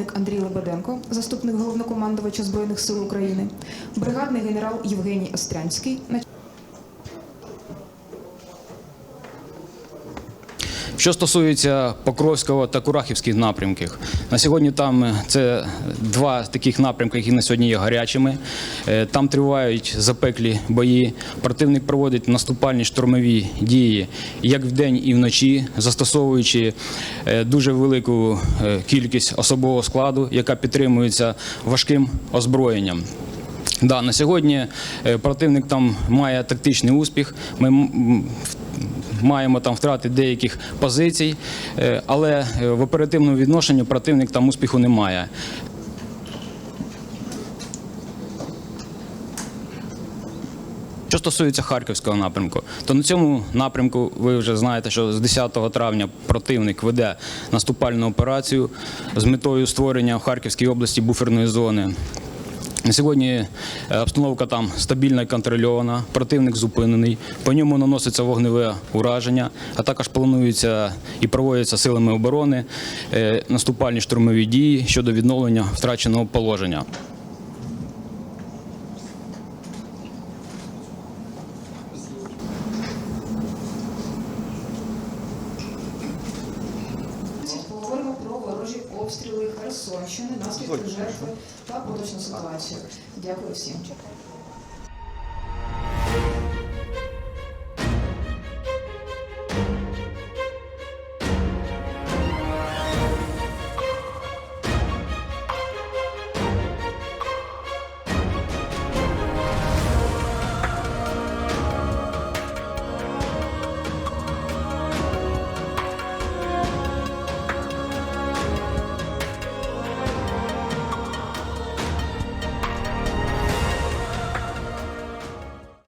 полковник Андрій Лебеденко, заступник головнокомандувача Збройних сил України, бригадний генерал Євгеній Острянський, Що стосується Покровського та Курахівських напрямків, на сьогодні там е, це два таких напрямки, які на сьогодні є гарячими. Е, Там тривають запеклі бої. Противник проводить наступальні штурмові дії як вдень і вночі, застосовуючи е, дуже велику кількість особового складу, яка підтримується важким озброєнням. Да, на сьогодні противник там має тактичний успіх. Ми маємо там втрати деяких позицій, е, але е, в оперативному відношенні противник там успіху не має. Що стосується Харківського напрямку, то на цьому напрямку ви вже знаєте, що з 10 травня противник веде наступальну операцію з метою створення в Харківській області буферної зони. На сьогодні е, обстановка там стабільна і контрольована, противник зупинений, по ньому наноситься вогневе ураження, а також планується і проводяться силами оборони е, наступальні штурмові дії щодо відновлення втраченого положення. Обстріли Херсонщини, наслідки жертви та поточну ситуацію. Дякую всім.